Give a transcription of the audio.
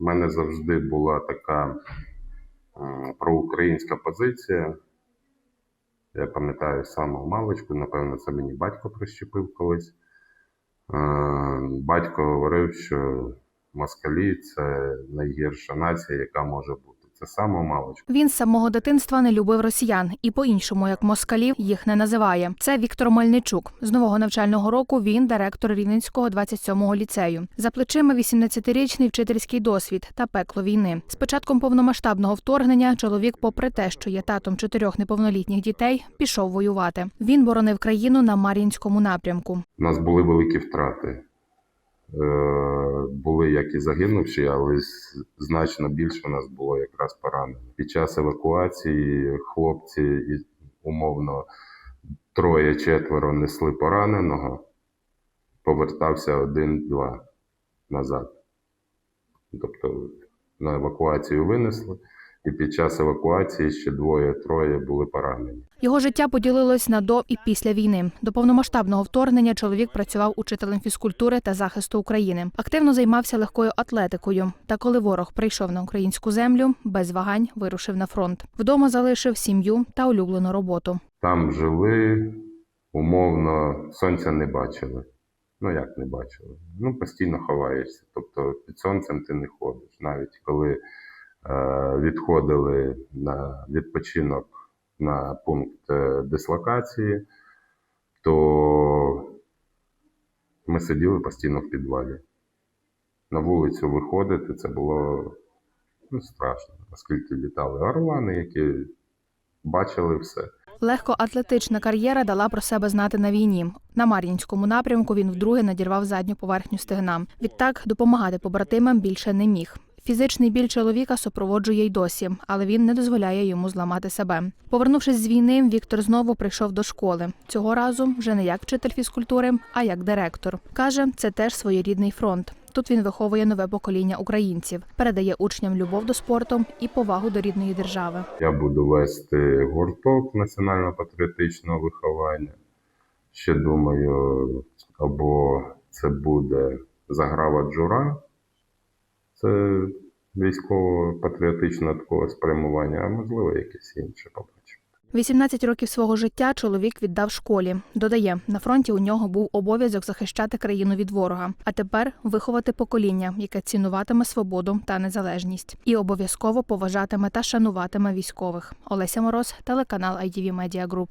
мене завжди була така проукраїнська позиція. Я пам'ятаю саму маличку, напевно, це мені батько прищепив колись. Е, Батько говорив, що москалі це найгірша нація, яка може бути. Це саме маличку. Він з самого дитинства не любив росіян і по-іншому, як москалів, їх не називає. Це Віктор Мельничук. З нового навчального року він директор Рівненського 27-го ліцею. За плечима 18-річний вчительський досвід та пекло війни. З початком повномасштабного вторгнення чоловік, попри те, що є татом чотирьох неповнолітніх дітей, пішов воювати. Він боронив країну на Мар'їнському напрямку. У нас були великі втрати. Були як і загинувші, але значно більше у нас було якраз поранених. Під час евакуації хлопці і умовно троє-четверо несли пораненого, повертався один-два назад. Тобто на евакуацію винесли, і під час евакуації ще двоє-троє були поранені. Його життя поділилось на до і після війни. До повномасштабного вторгнення чоловік працював учителем фізкультури та захисту України. Активно займався легкою атлетикою. Та коли ворог прийшов на українську землю, без вагань вирушив на фронт. Вдома залишив сім'ю та улюблену роботу. Там жили, умовно, сонця не бачили. Ну як не бачили? Ну, постійно ховаєшся. Тобто під сонцем ти не ходиш. Навіть коли відходили на відпочинок на пункт е, дислокації, то ми сиділи постійно в підвалі. На вулицю виходити це було ну, страшно, оскільки літали орлани, які бачили все. Легкоатлетична кар'єра дала про себе знати на війні. На Мар'їнському напрямку він вдруге надірвав задню поверхню стегна. Відтак допомагати побратимам більше не міг. Фізичний біль чоловіка супроводжує й досі, але він не дозволяє йому зламати себе. Повернувшись з війни, Віктор знову прийшов до школи. Цього разу вже не як вчитель фізкультури, а як директор. каже, це теж своєрідний фронт. Тут він виховує нове покоління українців, передає учням любов до спорту і повагу до рідної держави. Я буду вести гурток національно-патріотичного виховання. Ще думаю, або це буде заграва джура, це військово-патріотичне такого спрямування, а можливо, якесь інше побачимо. 18 років свого життя чоловік віддав школі. Додає, на фронті у нього був обов'язок захищати країну від ворога, а тепер виховати покоління, яке цінуватиме свободу та незалежність, і обов'язково поважатиме та шануватиме військових. Олеся Мороз, телеканал ITV Media Group.